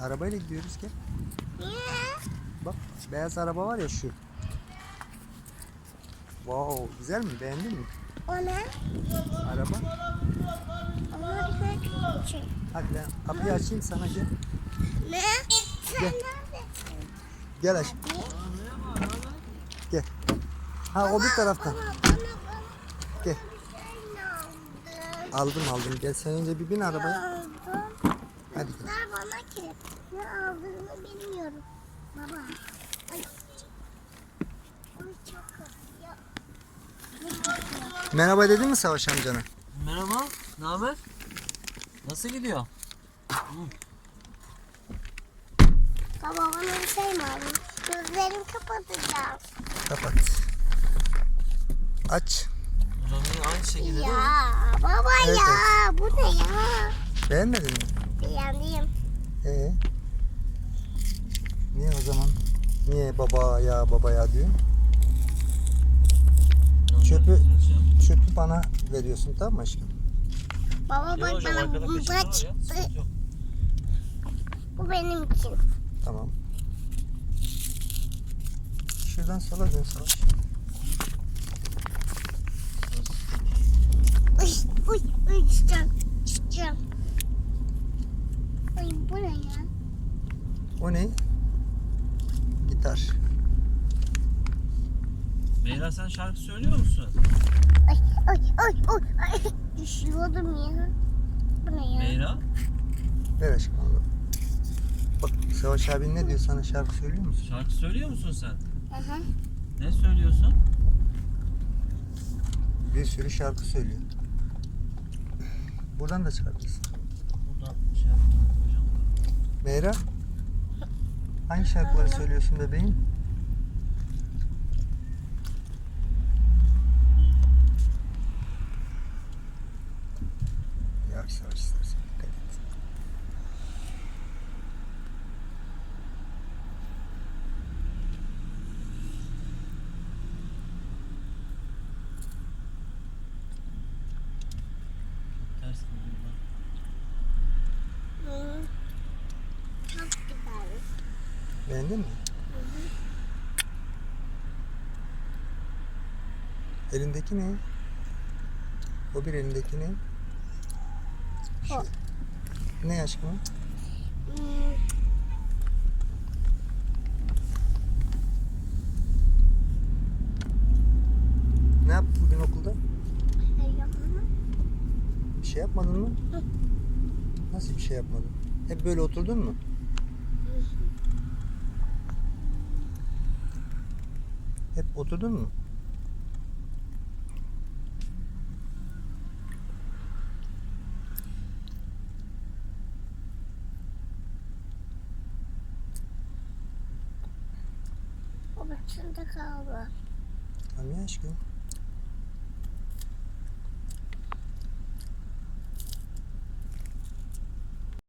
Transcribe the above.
Arabayla gidiyoruz gel. Bak beyaz araba var ya şu. Wow güzel mi? Beğendin mi? O ne? Araba. Ama şey. Hadi ben kapıyı açayım sana gel. Ne? Sen Gel. neredesin? Gel aşkım. Gel. Ha o bir taraftan. Bana, bana, bana Gel. aldın? Aldım aldım. Gel sen önce bir bin arabaya. Aldım. Hadi gel. Bana ki. Ne aldığını bilmiyorum. Baba. Ay. Çok? Merhaba dedin mi Savaş amcana? Merhaba, ne haber? Nasıl gidiyor? Baba bana bir şey mi aldın? Gözlerimi kapatacağım. Kapat. Aç. Rami aynı şekilde değil mi? Ya baba Evet, ya. Bu ne ya? Beğenmedin mi? Beğendim. Ee? Niye o zaman? Niye baba ya baba ya diyor? Çöpü çöpü bana veriyorsun tamam mı aşkım? Baba bak bana arkada bu kaşık var ya, çıktı. sıkıntı yok. Bu benim için. Tamam. Şuradan sola dön Savaş. Uy uy uy çıkacağım. Çıkacağım. Ay bu ne ya? O ne? Gitar. Meyra sen şarkı söylüyor musun? Ay ay ay ay. ay. Düşüyordum ya. Bu ne ya? Meyra? Ver aşkım onu. Bak Savaş abi ne diyor sana şarkı söylüyor musun? Şarkı söylüyor musun sen? Aha. Ne söylüyorsun? Bir sürü şarkı söylüyor. Buradan da çıkartırsın. Buradan şey yaptım hocam. Meyra. Hangi şarkıları söylüyorsun bebeğim? Yavaş yavaş istersen. Dikkat et. Ters mi buradan? Hı. Çok güzel. Beğendin mi? Elindeki ne? O bir elindeki ne? Şu. O. Ne aşkım? Hmm. Ne yaptın bugün okulda? Ay, yapma. Bir şey yapmadın mı? Hı. Nasıl bir şey yapmadın? Hep böyle oturdun mu? Hep oturdun mu? O başında kaldı. Tamam ya aşkım.